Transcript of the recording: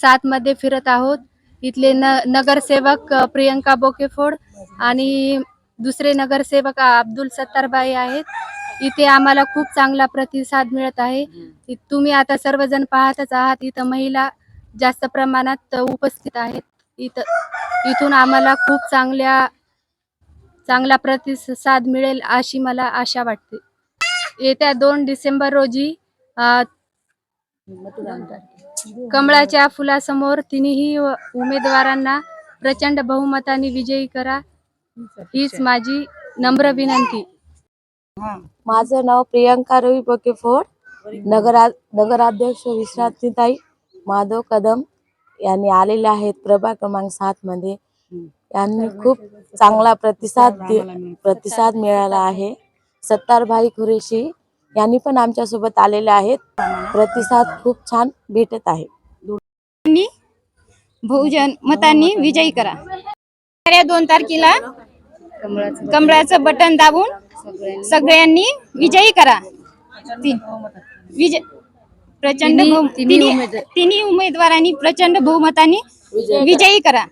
सात मध्ये फिरत आहोत. इथले न नगरसेवक प्रियंका बोकेफोड आणि दुसरे नगरसेवक अब्दुल सत्तारबाई आहेत. इथे आम्हाला खूप चांगला प्रतिसाद मिळत आहे. तुम्ही आता सर्वजण पाहतच आहात. इथं महिला जास्त प्रमाणात उपस्थित आहेत. इथं इथून आम्हाला खूप चांगल्या चांगला प्रतिसाद मिळेल अशी मला आशा वाटते. येत्या दोन डिसेंबर रोजी कमळाच्या फुलासमोर तिन्ही उमेदवारांना प्रचंड बहुमताने विजयी करा. हीच माझी नम्र विनंती. माझं नाव प्रियंका रवी बकेफोड नगरा नगराध्यक्ष विश्रांतीताई माधव कदम यांनी आलेले आहेत प्रभाग क्रमांक सात मध्ये. यांनी खूप चांगला प्रतिसाद प्रतिसाद मिळाला आहे. सत्तारभाई कुरेशी यांनी पण आमच्यासोबत आलेले आहेत. प्रतिसाद खूप छान भेटत आहे. बहुजन मतांनी विजयी करा. दोन तारखेला कमळाचं बटन दाबून सगळ्यांनी विजयी करा. विजय प्रचंड तिन्ही उमेदवारांनी प्रचंड बहुमताने विजयी करा.